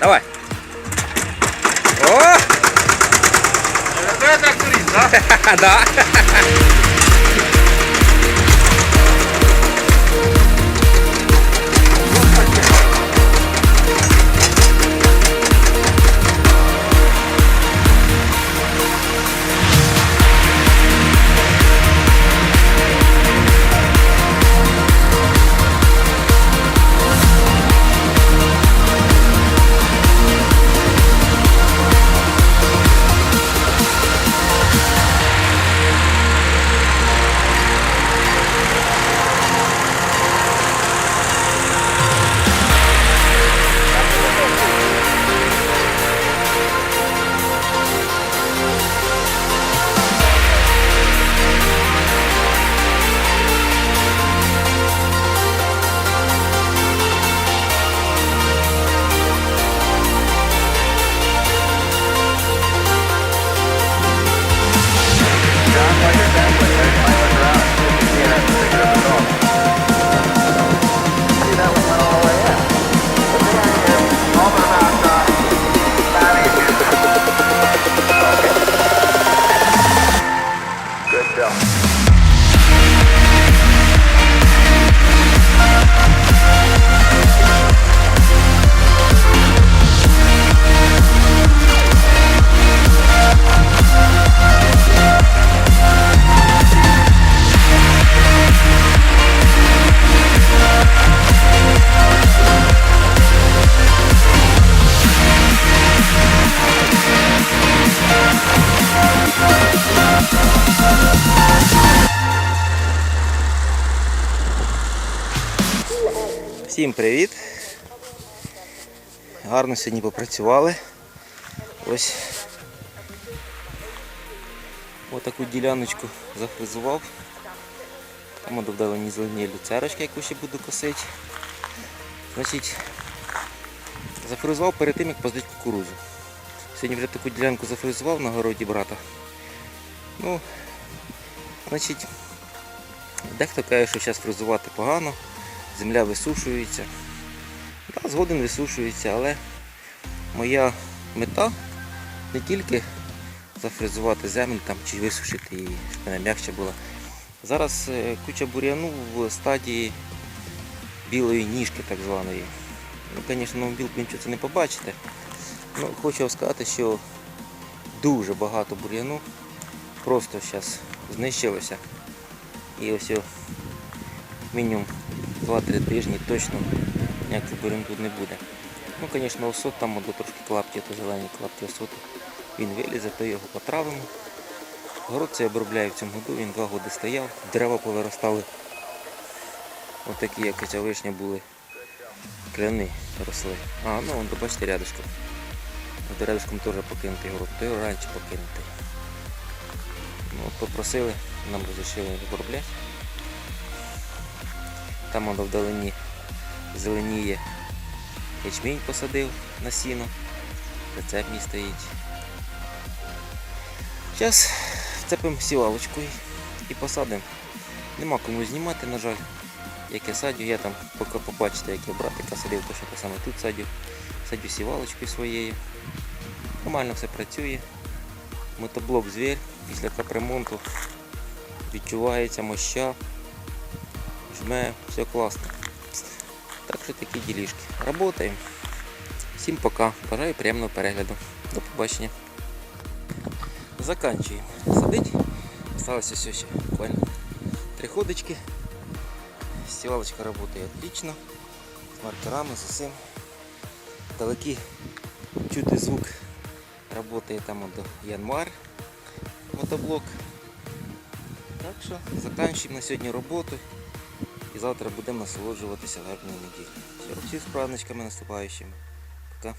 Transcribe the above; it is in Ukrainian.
Давай. О! Это тракторист, да? Да. yourself. Всім привіт. Гарно сьогодні попрацювали. Ось отаку діляночку зафризував. Там додавлені зелені люцерочки, яку ще буду косити. Значить, зафризував перед тим, як посадити кукурузу. Сьогодні вже таку ділянку зафризував на городі брата. Ну, значить, дехто каже, що зараз фризувати погано земля висушується. Да, згоден висушується, але моя мета не тільки зафрезувати землю там, чи висушити її, щоб вона м'якша була. Зараз е, куча бур'яну в стадії білої ніжки так званої. Ну, Звісно, на білку нічого це не побачите. Ну, Хочу сказати, що дуже багато бур'яну просто зараз знищилося. І ось мінімум 2-3 тижні точно ніяких бурин тут не буде. Ну, звісно, осот там до трошки клапті, то зелені клапті осоту. Він вилізе, то його потравимо. Город цей обробляю в цьому году, він два роки стояв, дерева повиростали. Отакі, як ця вишня були. Кляни росли. А, ну вон, бачите, рядышком. От рядышком теж покинутий город, той раніше покинутий. Ну, попросили, нам розрішили обробляти. Там воно вдалині зеленіє ячмінь посадив на сіно. Рецепт стоїть. Зараз вцепимо сівалочкою і посадимо. Нема кому знімати, на жаль. Як я садю, я там поки побачите, як я братика садив, то що я саме тут садю. Садю сівалочкою своєю. Нормально все працює. Мотоблок звір після капремонту відчувається моща жме, все класно. Так що такі ділішки. Работаємо. Всім пока. Бажаю приємного перегляду. До побачення. Заканчуємо садить. Осталося все ще буквально три ходочки. Стівалочка працює отлично. З маркерами, з усім. Далекі чути звук. Работає там до Янмар мотоблок. Так що заканчуємо на сьогодні роботу. І завтра будемо насолоджуватися гарною неділею. Всі з праздничками наступаючими. Пока.